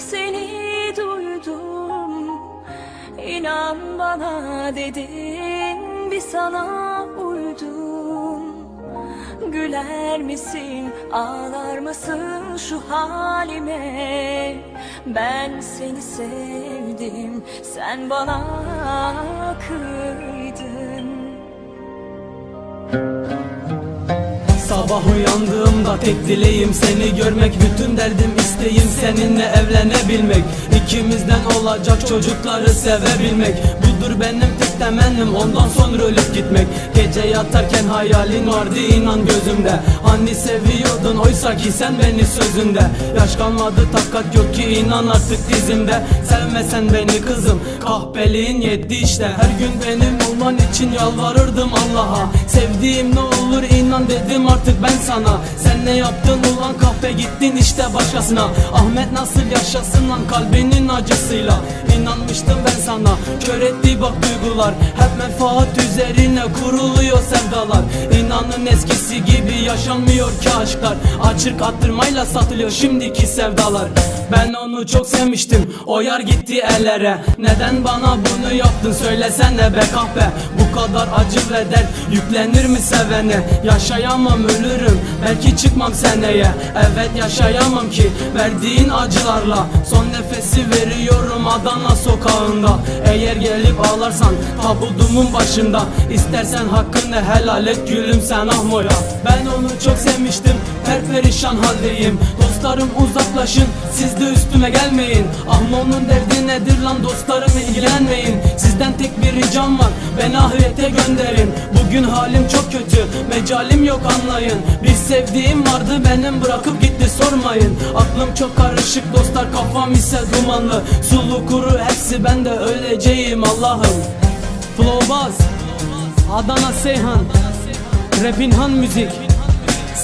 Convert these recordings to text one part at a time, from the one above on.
seni duydum. İnan bana dedim bir sana uydum. Güler misin ağlar mısın şu halime? Ben seni sevdim sen bana kıydın Sabah uyandığımda tek dileğim seni görmek. Bütün derdim isteğim seninle evlenebilmek. İkimizden olacak çocukları sevebilmek. Budur benim tek temennim ondan sonra ölüp gitmek. Gece yatarken hayalin vardı inan gözümde. Hani seviyordun oysa ki sen beni sözünde. Yaş kalmadı takat yok ki inan artık dizimde. Sevmesen beni kızım kahpeliğin yetti işte. Her gün benim olman için yalvarırdım Allah'a. Sevdiğim ne olur inan dedim artık ben sana. Sen ne yaptın ulan kahpe gittin işte başkasına. Ahmet nasıl yaşasın lan kalbinin acısıyla. İnanmıştım ben sana. Kör etti bak duygular. Hep menfaat üzerine kuruluyor sevdalar. İnanın eskisi yaşanmıyor ki aşklar. Açık attırmayla satılıyor şimdiki sevdalar. Ben onu çok sevmiştim. O yar gitti ellere. Neden bana bunu yaptın? Söylesene be kahpe. Bu kadar acı ve dert yüklenir mi sevene? Yaşayamam ölürüm. Belki çıkmam seneye. Evet yaşayamam ki verdiğin acılarla. Son nefesi veriyorum Adana sokağında. Eğer gelip ağlarsan tabudumun başında. İstersen hakkını helal et gülüm sen ahmoya. Ben onu çok sevmiştim perperişan haldeyim. Dostlarım uzaklaşın siz de üstüme gelmeyin. Ahmo'nun derdi nedir lan dostlarım ilgilenmeyin. Sizden tek bir ricam var beni ahirete gönderin. Bugün halim çok kötü mecalim yok anlayın. Bir sevdiğim vardı benim bırakıp gitti sormayın. Aklım çok karışık dostlar kafam ise dumanlı. Sulu kuru hepsi bende öleceğim Allah'ım. Flowbaz Adana Seyhan Rapinhan Müzik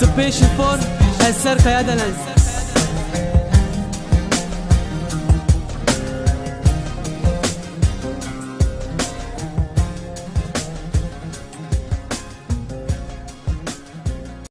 سبيش فور السرقة يا دلز